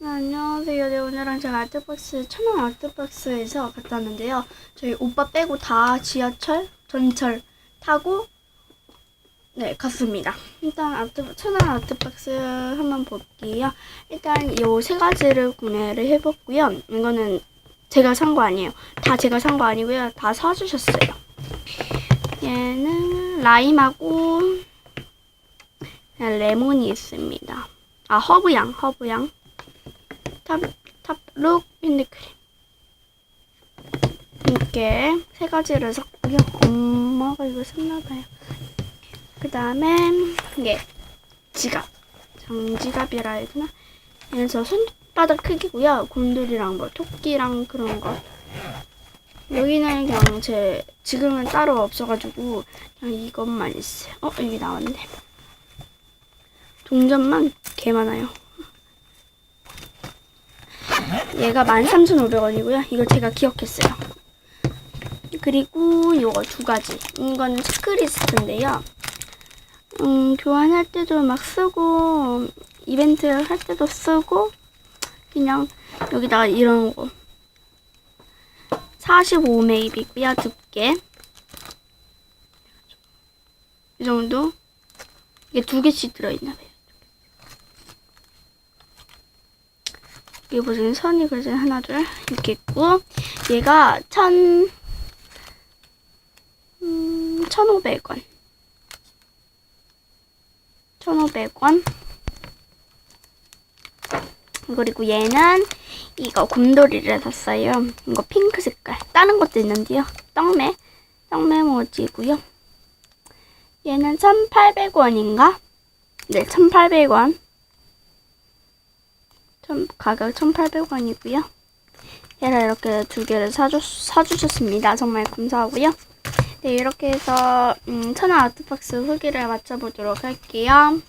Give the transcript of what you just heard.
네, 안녕하세요. 네, 오늘은 제가 아트박스, 천안 아트박스에서 갔다 왔는데요. 저희 오빠 빼고 다 지하철, 전철 타고 네, 갔습니다. 일단 아트, 천안 아트박스 한번 볼게요. 일단 요 세 가지를 구매를 해봤고요. 이거는 제가 산 거 아니에요. 다 제가 산 거 아니고요. 다 사주셨어요. 얘는 라임하고 그냥 레몬이 있습니다. 아, 허브향, 허브향. 탑, 탑룩 핸드크림. 이렇게 세 가지를 샀고요. 엄마가 이거 샀나봐요. 그 다음에 이게 지갑. 장지갑이라 해야 되나? 저 손바닥 크기고요. 곰돌이랑 뭐 토끼랑 그런 거. 여기는 그냥 제 지금은 따로 없어가지고 그냥 이것만 있어요. 어 여기 나왔네. 동전만 개 많아요. 얘가 13,500원이고요. 이거 제가 기억했어요. 그리고 요거 두 가지. 이거는 체크리스트인데요. 음, 교환할 때도 막 쓰고, 이벤트 할 때도 쓰고, 그냥 여기다가 이런 거. 45메입이고요. 두께. 이 정도. 이게 두 개씩 들어있나 봐요. 이게 무슨 선이 그려진 하나 둘 이렇게 있고 얘가 천 음, 1,500원. 1,500원. 그리고 얘는 이거 곰돌이를 샀어요. 이거 핑크 색깔. 다른 것도 있는데요. 떡메 떡메 모지고요. 얘는 1,800원인가? 네 1,800원 천- 가격 1,800원이고요. 얘를 이렇게 두 개를 사주, 사주셨습니다. 정말 감사하고요. 네, 이렇게 해서 음, 천안 아트박스 후기를 맞춰보도록 할게요.